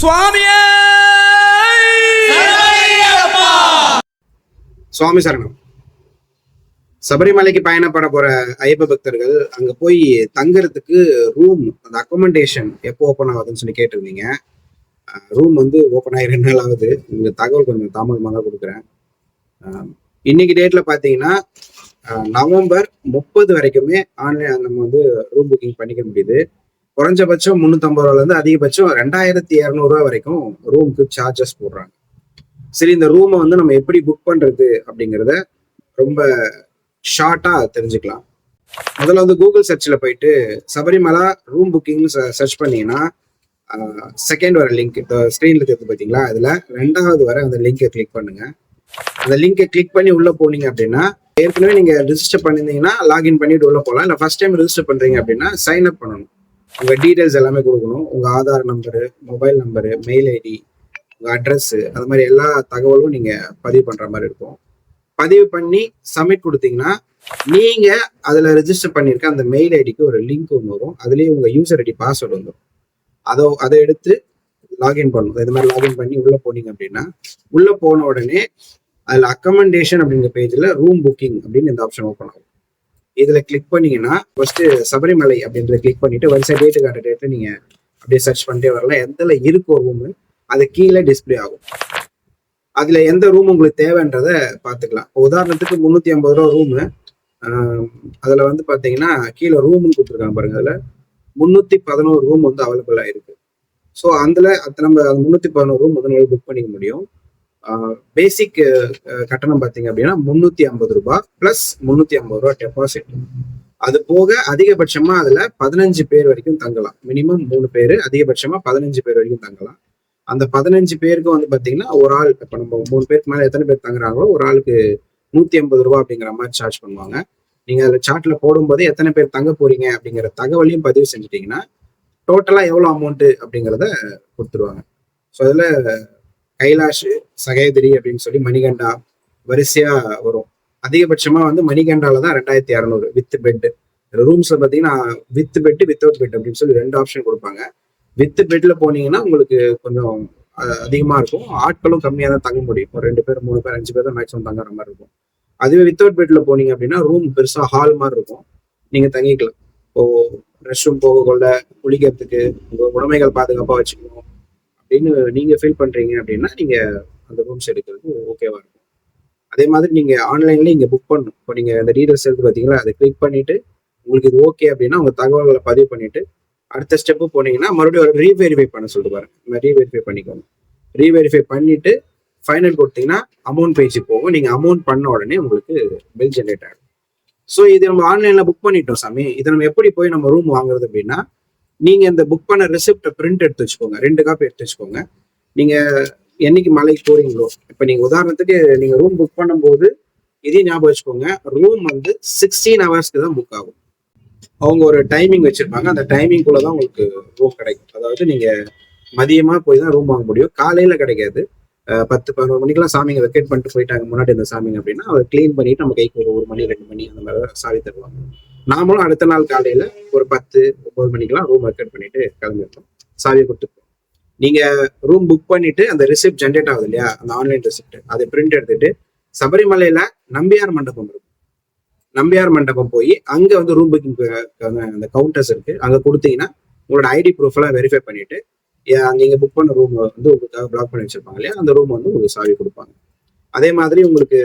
சுவாமியே! சுவாமி சரணம். சபரிமலைக்கு பயணப்பட போற ஐயப்ப பக்தர்கள் அங்க போய் தங்குறதுக்கு ரூம் அந்த அக்கோமண்டேஷன் எப்போ ஓப்பன் ஆகுதுன்னு சொல்லி கேட்டிருந்தீங்க. ரூம் வந்து ஓப்பன் ஆகி ரெண்டு நாள் ஆகுது. இந்த தகவல் கொஞ்சம் தாமதமாக தான் கொடுக்குறேன் இன்னைக்கு டேட்ல பாத்தீங்கன்னா நவம்பர் முப்பது வரைக்குமே ஆன்லைன் நம்ம வந்து ரூம் புக்கிங் பண்ணிக்க முடியுது. குறைஞ்சபட்சம் முந்நூற்றம்பது ரூபாலேருந்து அதிகபட்சம் ரெண்டாயிரத்தி இரநூறுவா வரைக்கும் ரூமுக்கு சார்ஜஸ் போடுறாங்க. சரி இந்த ரூமை வந்து நம்ம எப்படி புக் பண்றது அப்படிங்கிறத ரொம்ப ஷார்ட்டா தெரிஞ்சுக்கலாம். முதல்ல வந்து கூகுள் சர்ச்சில் போயிட்டு சபரிமலா ரூம் புக்கிங்னு சர்ச் பண்ணீங்கன்னா செகண்ட் வர லிங்க் இப்போ ஸ்க்ரீனில் தெரிஞ்சு பார்த்தீங்களா அதில் ரெண்டாவது வர அந்த லிங்கை கிளிக் பண்ணுங்க. அந்த லிங்கை கிளிக் பண்ணி உள்ள போனீங்க அப்படின்னா ஏற்கனவே நீங்க ரிஜிஸ்டர் பண்ணியிருந்தீங்கன்னா லாகின் பண்ணிட்டு உள்ள போகலாம். இல்லை ஃபர்ஸ்ட் டைம் ரிஜிஸ்டர் பண்றீங்க அப்படின்னா சைன் அப் பண்ணணும். உங்கள் டீட்டெயில்ஸ் எல்லாமே கொடுக்கணும். உங்கள் Aadhaar number mobile number mail ID உங்கள் அட்ரஸ்ஸு அது மாதிரி எல்லா தகவலும் நீங்கள் பதிவு பண்ணுற மாதிரி இருக்கும். பதிவு பண்ணி சப்மிட் கொடுத்தீங்கன்னா நீங்கள் அதில் ரெஜிஸ்டர் பண்ணியிருக்க அந்த மெயில் ஐடிக்கு ஒரு லிங்க் ஒன்று வரும். அதுலேயே உங்கள் யூசர் ஐடி பாஸ்வேர்டு வந்துடும் அதை அதை எடுத்து லாகின் பண்ணணும். இது மாதிரி லாகின் பண்ணி உள்ளே போனீங்க அப்படின்னா உள்ளே போன உடனே அதில் அக்கமெண்டேஷன் அப்படிங்கிற பேஜில் ரூம் புக்கிங் அப்படின்னு இந்த ஆப்ஷன் ஓப்பன் ஆகும். இதுல கிளிக் பண்ணீங்கன்னா ஃபர்ஸ்ட் சபரிமலை அப்படின்றத கிளிக் பண்ணிட்டு வரிசை டேட்டு காட்ட டேட்ல நீங்க அப்படியே சர்ச் பண்ணிட்டே வரலாம். எந்தல ஒரு ரூம் அது கீழே டிஸ்பிளே ஆகும். அதுல எந்த ரூம் உங்களுக்கு தேவைன்றத பாத்துக்கலாம் இப்போ உதாரணத்துக்கு முந்நூத்தி ஐம்பது ரூபா ரூமு அதுல வந்து பாத்தீங்கன்னா கீழே ரூம்னு கொடுத்துருக்காங்க பாருங்க அதுல. முன்னூத்தி பதினோரு ரூம் வந்து அவைலபிளா இருக்கு. ஸோ அதுல அது நம்ம முன்னூத்தி பதினோரு ரூம் வந்து புக் பண்ணிக்க முடியும். பேசிக் கட்டணம் பார்த்தீங்க அப்படின்னா முந்நூற்றி ஐம்பது ரூபாய் ப்ளஸ் முந்நூற்றி ஐம்பது ரூபா டெபாசிட் அது போக அதிகபட்சமா அதுல பதினஞ்சு பேர் வரைக்கும் தங்கலாம். மினிமம் மூணு பேர் அதிகபட்சமா பதினஞ்சு பேர் வரைக்கும் தங்கலாம். அந்த பதினஞ்சு பேருக்கு வந்து பாத்தீங்கன்னா ஒரு ஆள் இப்ப நம்ம மூணு பேருக்கு மேல எத்தனை பேர் தங்குறாங்களோ ஒரு ஆளுக்கு நூத்தி ஐம்பது ரூபா அப்படிங்கிற மாதிரி சார்ஜ் பண்ணுவாங்க. நீங்க அதுல சார்ட்ல போடும்போது எத்தனை பேர் தங்க போறீங்க அப்படிங்கிற தகவலையும் பதிவு செஞ்சுட்டீங்கன்னா டோட்டலா எவ்வளவு அமௌண்ட் அப்படிங்கிறத கொடுத்துருவாங்க. ஸோ அதுல கைலாஷ் சகேதரி அப்படின்னு சொல்லி மணிகண்டா வரிசையா வரும். அதிகபட்சமா வந்து மணிகண்டால தான் ரெண்டாயிரத்தி இரநூறு வித் பெட் ரூம்ஸ்ல பாத்தீங்கன்னா வித் பெட் வித்தவுட் பெட் அப்படின்னு சொல்லி ரெண்டு ஆப்ஷன் கொடுப்பாங்க. வித் பெட்ல போனீங்கன்னா உங்களுக்கு கொஞ்சம் அதிகமா இருக்கும். ஆட்களும் கம்மியா தான் தங்க முடியும். ஒரு ரெண்டு பேர் மூணு பேர் அஞ்சு பேர் தான் மேக்ஸிமம் தங்குற மாதிரி இருக்கும். அதுவே வித்தவுட் பெட்ல போனீங்க அப்படின்னா ரூம் பெருசா ஹால் மாதிரி இருக்கும். நீங்க தங்கிக்கலாம். இப்போ ரெஸ்ட் ரூம் போக கொள்ள குளிக்கிறதுக்கு உங்க உடைமைகள் பாதுகாப்பா வச்சுக்கணும். அப்படின்னு நீங்க ஃபீல் பண்றீங்க அப்படின்னா நீங்க அந்த ரூம்ஸ் எடுக்கிறது ஓகேவா இருக்கும். அதே மாதிரி நீங்க ஆன்லைன்ல இங்க புக் பண்ணணும். இப்போ நீங்க அந்த டீடைல்ஸ் எடுத்து பாத்தீங்களா அதை கிளிக் பண்ணிட்டு உங்களுக்கு இது ஓகே அப்படின்னா உங்க தகவல்களை பதிவு பண்ணிட்டு அடுத்த ஸ்டெப்பு போனீங்கன்னா மறுபடியும் ஒரு ரீவெரிஃபை பண்ண சொல்லிட்டு பாருங்க. ரீவெரிஃபை பண்ணிக்கோங்க. ரீவெரிஃபை பண்ணிட்டு ஃபைனல் கொடுத்தீங்கன்னா அமௌண்ட் பேஜ் போகும். நீங்க அமௌண்ட் பண்ண உடனே உங்களுக்கு பில் ஜென்ரேட் ஆகும். ஸோ இது நம்ம ஆன்லைன்ல புக் பண்ணிட்டோம் சாமி. இதை நம்ம எப்படி போய் நம்ம ரூம் வாங்குறது அப்படின்னா நீங்க இந்த புக் பண்ண ரெசிப்டை பிரிண்ட் எடுத்து வச்சுக்கோங்க. ரெண்டு காப்பி எடுத்து வச்சுக்கோங்க. நீங்க என்னைக்கு மலைக்கு போறீங்களோ இப்போ நீங்க உதாரணத்துக்கு நீங்க ரூம் புக் பண்ணும்போது இதையும் ஞாபகம் வச்சுக்கோங்க. ரூம் வந்து சிக்ஸ்டீன் ஹவர்ஸ்க்கு தான் புக் ஆகும். அவங்க ஒரு டைமிங் வச்சிருப்பாங்க. அந்த டைமிங்குள்ள தான் உங்களுக்கு ரூம் கிடைக்கும். அதாவது நீங்க மதியமா போய் தான் ரூம் வாங்க முடியும். காலையில கிடைக்காது. பத்து பதினோரு மணிக்கெல்லாம் சாமிங்க வெக்கேட் பண்ணிட்டு போயிட்டாங்க. முன்னாடி இந்த சாமிங்க அப்படின்னா அதை கிளீன் பண்ணிட்டு நம்ம கைக்கு ஒரு ஒரு மணி ரெண்டு மணி அந்த மாதிரி தான் சாவி தருவாங்க. நாமளும் அடுத்த நாள் காலையில ஒரு பத்து ஒன்பது மணிக்கெல்லாம் ரூம் வெக்கேட் பண்ணிட்டு கிளம்பிருக்கோம் சாவியை கொடுத்துருக்கோம் நீங்க ரூம் புக் பண்ணிட்டு அந்த ரிசிப்ட் ஜென்ரேட் ஆகுது இல்லையா? அந்த ஆன்லைன் ரிசிப்ட் அதை பிரிண்ட் எடுத்துட்டு சபரிமலையில நம்பியார் மண்டபம் இருக்கும். நம்பியார் மண்டபம் போய் அங்க வந்து ரூம் புக்கிங் அந்த கவுண்டர்ஸ் இருக்கு. அங்க கொடுத்தீங்கன்னா உங்களோட ஐடி ப்ரூஃப் எல்லாம் வெரிஃபை பண்ணிட்டு நீங்க புக் பண்ண ரூம் வந்து உங்களுக்காக பிளாக் பண்ணி வச்சிருப்பாங்க இல்லையா? அந்த ரூம் வந்து உங்களுக்கு சாவி கொடுப்பாங்க. அதே மாதிரி உங்களுக்கு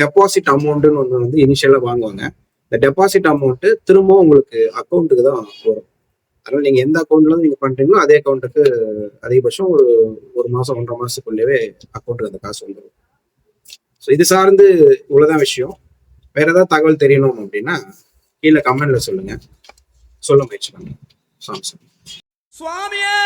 டெபாசிட் அமௌண்ட்டுன்னு ஒன்று வந்து இனிஷியலாக வாங்குவாங்க. இந்த டெபாசிட் அமௌண்ட்டு திரும்பவும் உங்களுக்கு அக்கௌண்ட்டுக்கு தான் வரும். அதனால நீங்கள் எந்த அக்கௌண்ட்ல நீங்கள் பண்ணுறீங்களோ அதே அக்கௌண்ட்டுக்கு அதிகபட்சம் ஒரு ஒரு மாதம் ஒன்றரை மாதத்துக்குள்ளேயே அக்கௌண்ட்டுக்கு அந்த காசு வந்துடும் ஸோ இது சார்ந்து இவ்வளோதான் விஷயம். வேற ஏதாவது தகவல் தெரியணும் அப்படின்னா கீழே கமெண்ட்ல சொல்லுங்க. சொல்ல முயற்சி பண்ணுங்க. சாம்சங் சுவாமியா!